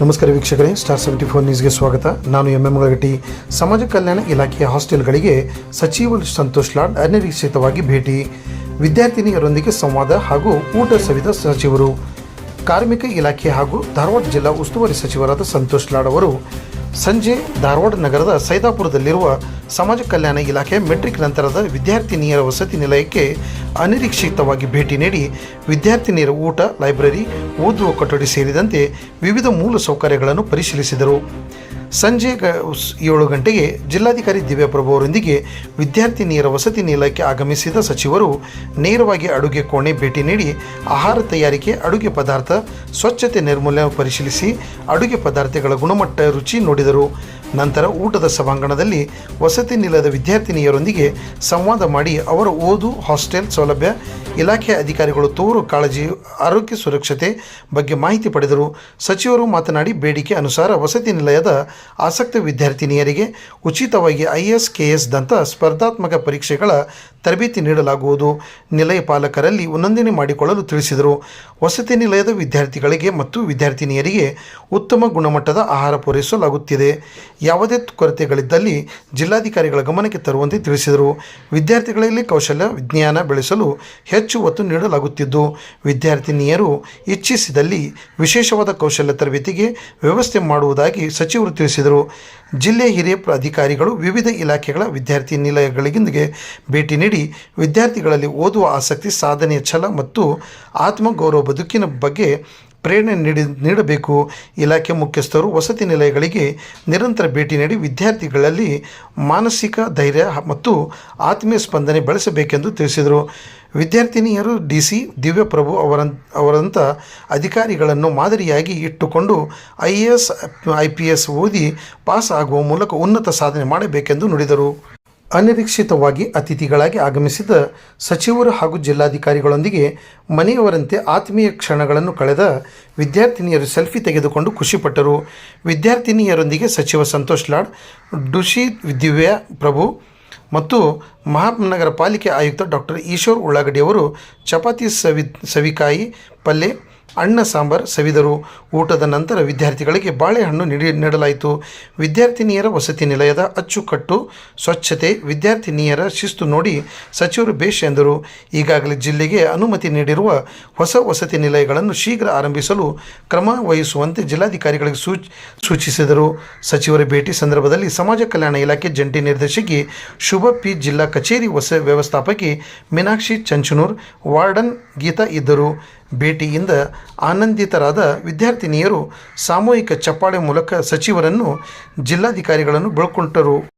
ನಮಸ್ಕಾರ ವೀಕ್ಷಕರೇ star seventy four ನ್ಯೂಸ್ಗೆ ಸ್ವಾಗತ. ನಾನು ಎಂ ಎಂ ಗಟ್ಟಿ ಸಮಾಜ ಕಲ್ಯಾಣ ಇಲಾಖೆಯ ಹಾಸ್ಟೆಲ್ಗಳಿಗೆ ಸಚಿವ ಸಂತೋಷ್ ಲಾಡ್ ಅನಿರೀಕ್ಷಿತವಾಗಿ ಭೇಟಿ. ವಿದ್ಯಾರ್ಥಿನಿಯರೊಂದಿಗೆ ಸಂವಾದ ಹಾಗೂ ಊಟ ಸವಿದ ಸಚಿವರು. ಕಾರ್ಮಿಕ ಇಲಾಖೆ ಹಾಗೂ ಧಾರವಾಡ ಜಿಲ್ಲಾ ಉಸ್ತುವಾರಿ ಸಚಿವರಾದ ಸಂತೋಷ್ ಲಾಡ್ ಅವರು ಸಂಜೆ ಧಾರವಾಡ ನಗರದ ಸೈದಾಪುರದಲ್ಲಿರುವ ಸಮಾಜ ಕಲ್ಯಾಣ ಇಲಾಖೆ ಮೆಟ್ರಿಕ್ ನಂತರದ ವಿದ್ಯಾರ್ಥಿನಿಯರ ವಸತಿ ನಿಲಯಕ್ಕೆ ಅನಿರೀಕ್ಷಿತವಾಗಿ ಭೇಟಿ ನೀಡಿ ವಿದ್ಯಾರ್ಥಿನಿಯರ ಊಟ, ಲೈಬ್ರರಿ, ಓದುವ ಕೊಠಡಿ ಸೇರಿದಂತೆ ವಿವಿಧ ಮೂಲ ಸೌಕರ್ಯಗಳನ್ನು ಪರಿಶೀಲಿಸಿದರು. ಸಂಜೆ ಗ ಏಳು ಗಂಟೆಗೆ ಜಿಲ್ಲಾಧಿಕಾರಿ ದಿವ್ಯಪ್ರಭು ಅವರೊಂದಿಗೆ ವಿದ್ಯಾರ್ಥಿನಿಯರ ವಸತಿ ನಿಲಯಕ್ಕೆ ಆಗಮಿಸಿದ ಸಚಿವರು ನೇರವಾಗಿ ಅಡುಗೆ ಕೋಣೆ ಭೇಟಿ ನೀಡಿ ಆಹಾರ ತಯಾರಿಕೆ, ಅಡುಗೆ ಪದಾರ್ಥ ಸ್ವಚ್ಛತೆ ನಿರ್ಮೂಲನೆ ಪರಿಶೀಲಿಸಿ ಅಡುಗೆ ಪದಾರ್ಥಗಳ ಗುಣಮಟ್ಟ ರುಚಿ ನೋಡಿದರು. ನಂತರ ಊಟದ ಸಭಾಂಗಣದಲ್ಲಿ ವಸತಿ ನಿಲಯದ ವಿದ್ಯಾರ್ಥಿನಿಯರೊಂದಿಗೆ ಸಂವಾದ ಮಾಡಿ ಅವರ ಓದು, ಹಾಸ್ಟೆಲ್ ಸೌಲಭ್ಯ, ಇಲಾಖೆ ಅಧಿಕಾರಿಗಳು ತೋರು ಕಾಳಜಿ, ಆರೋಗ್ಯ ಸುರಕ್ಷತೆ ಬಗ್ಗೆ ಮಾಹಿತಿ ಪಡೆದರು. ಸಚಿವರು ಮಾತನಾಡಿ, ಬೇಡಿಕೆ ಅನುಸಾರ ವಸತಿ ನಿಲಯದ ಆಸಕ್ತ ವಿದ್ಯಾರ್ಥಿನಿಯರಿಗೆ ಉಚಿತವಾಗಿ ಐ ಎಸ್ ಕೆ ಸ್ಪರ್ಧಾತ್ಮಕ ಪರೀಕ್ಷೆಗಳ ತರಬೇತಿ ನೀಡಲಾಗುವುದು. ನಿಲಯ ಪಾಲಕರಲ್ಲಿ ನೋಂದಣಿ ಮಾಡಿಕೊಳ್ಳಲು ತಿಳಿಸಿದರು. ವಸತಿ ನಿಲಯದ ವಿದ್ಯಾರ್ಥಿಗಳಿಗೆ ಮತ್ತು ವಿದ್ಯಾರ್ಥಿನಿಯರಿಗೆ ಉತ್ತಮ ಗುಣಮಟ್ಟದ ಆಹಾರ ಪೂರೈಸಲಾಗುತ್ತಿದೆ. ಯಾವುದೇ ಕೊರತೆಗಳಿದ್ದಲ್ಲಿ ಜಿಲ್ಲಾಧಿಕಾರಿಗಳ ಗಮನಕ್ಕೆ ತರುವಂತೆ ತಿಳಿಸಿದರು. ವಿದ್ಯಾರ್ಥಿಗಳಲ್ಲಿ ಕೌಶಲ್ಯ, ವಿಜ್ಞಾನ ಬೆಳೆಸಲು ಹೆಚ್ಚು ಒತ್ತು ನೀಡಲಾಗುತ್ತಿದ್ದು, ವಿದ್ಯಾರ್ಥಿನಿಯರು ಇಚ್ಛಿಸಿದಲ್ಲಿ ವಿಶೇಷವಾದ ಕೌಶಲ್ಯ ತರಬೇತಿಗೆ ವ್ಯವಸ್ಥೆ ಮಾಡುವುದಾಗಿ ಸಚಿವರು ತಿಳಿಸಿದರು. ಜಿಲ್ಲೆ ಹಿರಿಯ ಅಧಿಕಾರಿಗಳು ವಿವಿಧ ಇಲಾಖೆಗಳ ವಿದ್ಯಾರ್ಥಿ ನಿಲಯಗಳಿಗೆ ಭೇಟಿ ನೀಡಿ ವಿದ್ಯಾರ್ಥಿಗಳಲ್ಲಿ ಓದುವ ಆಸಕ್ತಿ, ಸಾಧನೆಯ ಛಲ ಮತ್ತು ಆತ್ಮಗೌರವ ಬದುಕಿನ ಬಗ್ಗೆ ಪ್ರೇರಣೆ ನೀಡಿ, ನೀಡಬೇಕು. ಇಲಾಖೆ ಮುಖ್ಯಸ್ಥರು ವಸತಿ ನಿಲಯಗಳಿಗೆ ನಿರಂತರ ಭೇಟಿ ನೀಡಿ ವಿದ್ಯಾರ್ಥಿಗಳಲ್ಲಿ ಮಾನಸಿಕ ಧೈರ್ಯ ಮತ್ತು ಆತ್ಮೀಯ ಸ್ಪಂದನೆ ಬೆಳೆಸಬೇಕೆಂದು ತಿಳಿಸಿದರು. ವಿದ್ಯಾರ್ಥಿನಿಯರು ಡಿ ಸಿ ದಿವ್ಯಪ್ರಭು ಅವರ ಅವರಂಥ ಅಧಿಕಾರಿಗಳನ್ನು ಮಾದರಿಯಾಗಿ ಇಟ್ಟುಕೊಂಡು I A I P S ಓದಿ ಪಾಸ್ ಆಗುವ ಮೂಲಕ ಉನ್ನತ ಸಾಧನೆ ಮಾಡಬೇಕೆಂದು ನುಡಿದರು. ಅನಿರೀಕ್ಷಿತವಾಗಿ ಅತಿಥಿಗಳಾಗಿ ಆಗಮಿಸಿದ ಸಚಿವರು ಹಾಗೂ ಜಿಲ್ಲಾಧಿಕಾರಿಗಳೊಂದಿಗೆ ಮನೆಯವರಂತೆ ಆತ್ಮೀಯ ಕ್ಷಣಗಳನ್ನು ಕಳೆದ ವಿದ್ಯಾರ್ಥಿನಿಯರು ಸೆಲ್ಫಿ ತೆಗೆದುಕೊಂಡು ಖುಷಿಪಟ್ಟರು. ವಿದ್ಯಾರ್ಥಿನಿಯರೊಂದಿಗೆ ಸಚಿವ ಸಂತೋಷ್ ಲಾಡ್ ಡುಷಿ ದಿವ್ಯ ಪ್ರಭು ಮತ್ತು ಮಹಾನಗರ ಪಾಲಿಕೆ ಆಯುಕ್ತ ಡಾಕ್ಟರ್ ಈಶ್ವರ್ ಉಳ್ಳಾಗಡಿಯವರು ಚಪಾತಿ ಸವಿ, ಸವಿಕಾಯಿ ಪಲ್ಯ ಅನ್ನ, ಸಾಂಬಾರ್, ಸವಿದರು. ಊಟದ ನಂತರ ವಿದ್ಯಾರ್ಥಿಗಳಿಗೆ ಬಾಳೆಹಣ್ಣು ನೀಡಿ ನೀಡಲಾಯಿತು. ವಿದ್ಯಾರ್ಥಿನಿಯರ ವಸತಿ ನಿಲಯದ ಅಚ್ಚುಕಟ್ಟು, ಸ್ವಚ್ಛತೆ, ವಿದ್ಯಾರ್ಥಿನಿಯರ ಶಿಸ್ತು ನೋಡಿ ಸಚಿವರು ಬೇಷ್ ಎಂದರು. ಈಗಾಗಲೇ ಜಿಲ್ಲೆಗೆ ಅನುಮತಿ ನೀಡಿರುವ ಹೊಸ ವಸತಿ ನಿಲಯಗಳನ್ನು ಶೀಘ್ರ ಆರಂಭಿಸಲು ಕ್ರಮ ವಹಿಸುವಂತೆ ಜಿಲ್ಲಾಧಿಕಾರಿಗಳಿಗೆ ಸೂಚ, ಸೂಚಿಸಿದರು. ಸಚಿವರ ಭೇಟಿ ಸಂದರ್ಭದಲ್ಲಿ ಸಮಾಜ ಕಲ್ಯಾಣ ಇಲಾಖೆ ಜಂಟಿ ನಿರ್ದೇಶಕಿ ಶುಭ ಪಿ ಜಿಲ್ಲಾ ಕಚೇರಿ ವಸ, ವ್ಯವಸ್ಥಾಪಕಿ ಮೀನಾಕ್ಷಿ ಚಂಚನೂರ್, ವಾರ್ಡನ್ ಗೀತಾ ಇದ್ದರು. ಭೇಟಿಯಿಂದ ಆನಂದಿತರಾದ ವಿದ್ಯಾರ್ಥಿನಿಯರು ಸಾಮೂಹಿಕ ಚಪ್ಪಾಳೆ ಮೂಲಕ ಸಚಿವರನ್ನು ಜಿಲ್ಲಾಧಿಕಾರಿಗಳನ್ನು ಬೆಳ್ಕೊಂಡರು.